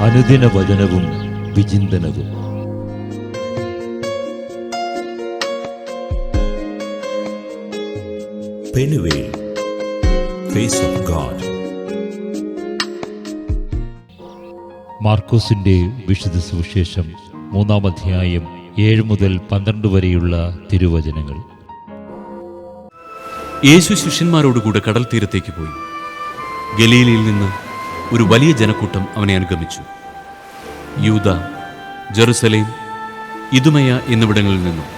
അനുദിന വചനവും വിചിന്തനവും. Face of God. മാർക്കോസിന്റെ വിശുദ്ധ സുവിശേഷം മൂന്നാം അധ്യായം ഏഴ് മുതൽ പന്ത്രണ്ട് വരെയുള്ള തിരുവചനങ്ങൾ. യേശു ശിഷ്യന്മാരോടുകൂടെ കടൽ തീരത്തേക്ക് പോയി. ഗലീലയിൽ നിന്ന് ഒരു വലിയ ജനക്കൂട്ടം അവനെ അനുഗമിച്ചു. യൂത ജെറുസലേം ഇതുമയ എന്നിവിടങ്ങളിൽ നിന്നും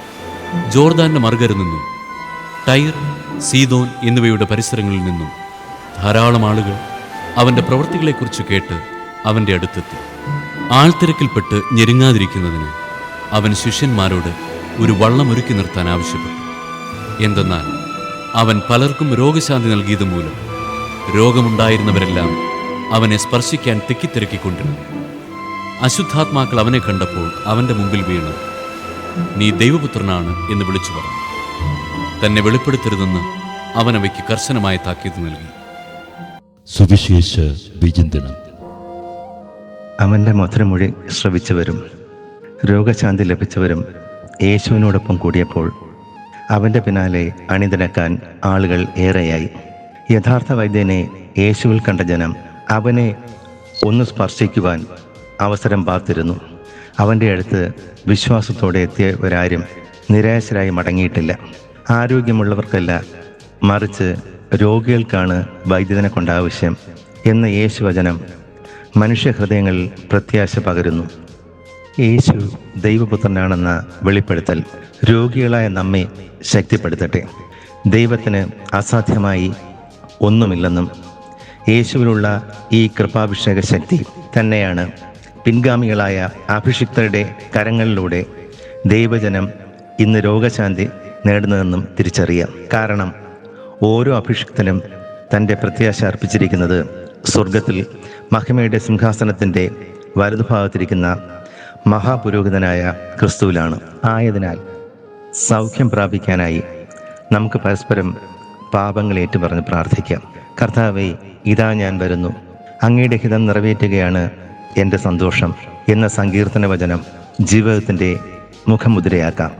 ജോർദാന്റെ മറുകര നിന്നും ടൈർ സീതോൻ എന്നിവയുടെ പരിസരങ്ങളിൽ നിന്നും ധാരാളം ആളുകൾ അവന്റെ പ്രവൃത്തികളെക്കുറിച്ച് കേട്ട് അവന്റെ അടുത്തെത്തി. ആൾത്തിരക്കിൽപ്പെട്ട് ഞെരുങ്ങാതിരിക്കുന്നതിന് അവൻ ശിഷ്യന്മാരോട് ഒരു വള്ളം ഒരുക്കി നിർത്താൻ ആവശ്യപ്പെട്ടു. എന്തെന്നാൽ അവൻ പലർക്കും രോഗശാന്തി നൽകിയത് മൂലം രോഗമുണ്ടായിരുന്നവരെല്ലാം അവനെ സ്പർശിക്കാൻ തിക്കിത്തിരക്കിക്കൊണ്ടിരുന്നു. അശുദ്ധാത്മാക്കൾ അവനെ കണ്ടപ്പോൾ അവന്റെ മുമ്പിൽ വീണു. നീ ദൈവപുത്രനാണ് എന്ന് വിളിച്ചു പറഞ്ഞു. തന്നെ വെളിപ്പെടുത്തരുതെന്ന് അവൻ അവയ്ക്ക് കർശനമായ താക്കീത് നൽകി. സുവിശേഷ വിചിന്തനം. അവന്റെ മധുരമൊഴി ശ്രവിച്ചവരും രോഗശാന്തി ലഭിച്ചവരും യേശുവിനോടൊപ്പം കൂടിയപ്പോൾ അവന്റെ പിന്നാലെ അണിതിരക്കാൻ ആളുകൾ ഏറെയായി. യഥാർത്ഥ വൈദ്യനെ യേശുവിൽ കണ്ട ജനം അവനെ ഒന്ന് സ്പർശിക്കുവാൻ അവസരം പാർത്തിരുന്നു. അവന്റെ അടുത്ത് വിശ്വാസത്തോടെ എത്തിയവരാരും നിരാശരായി മടങ്ങിയിട്ടില്ല. ആരോഗ്യമുള്ളവർക്കല്ല മറിച്ച് രോഗികൾക്കാണ് വൈദ്യുതനെ കൊണ്ട് ആവശ്യം എന്ന യേശുവചനം മനുഷ്യഹൃദയങ്ങളിൽ പ്രത്യാശ പകരുന്നു. യേശു ദൈവപുത്രനാണെന്ന വെളിപ്പെടുത്തൽ രോഗികളായ നമ്മെ ശക്തിപ്പെടുത്തട്ടെ. ദൈവത്തിന് അസാധ്യമായി ഒന്നുമില്ലെന്നും യേശുവിലുള്ള ഈ കൃപാഭിഷേക ശക്തി തന്നെയാണ് പിൻഗാമികളായ അഭിഷിക്തരുടെ കരങ്ങളിലൂടെ ദൈവജനം ഇന്ന് രോഗശാന്തി നേടുന്നതെന്നും തിരിച്ചറിയാം. കാരണം ഓരോ അഭിഷിക്തനും തന്റെ പ്രത്യാശ അർപ്പിച്ചിരിക്കുന്നത് സ്വർഗത്തിൽ മഹിമയുടെ സിംഹാസനത്തിന്റെ വലതുഭാഗത്തിരിക്കുന്ന മഹാപുരോഹിതനായ ക്രിസ്തുവിലാണ്. ആയതിനാൽ സൗഖ്യം പ്രാപിക്കാനായി നമുക്ക് പരസ്പരം പാപങ്ങൾ ഏറ്റുപറഞ്ഞ് പ്രാർത്ഥിക്കാം. കർത്താവെ ഇതാ ഞാൻ വരുന്നു. അങ്ങയുടെ ഹിതം നിറവേറ്റുകയാണ് എന്റെ സന്തോഷം എന്ന സങ്കീർത്തന വചനം ജീവിതത്തിന്റെ മുഖമുദ്രയാക്കാം.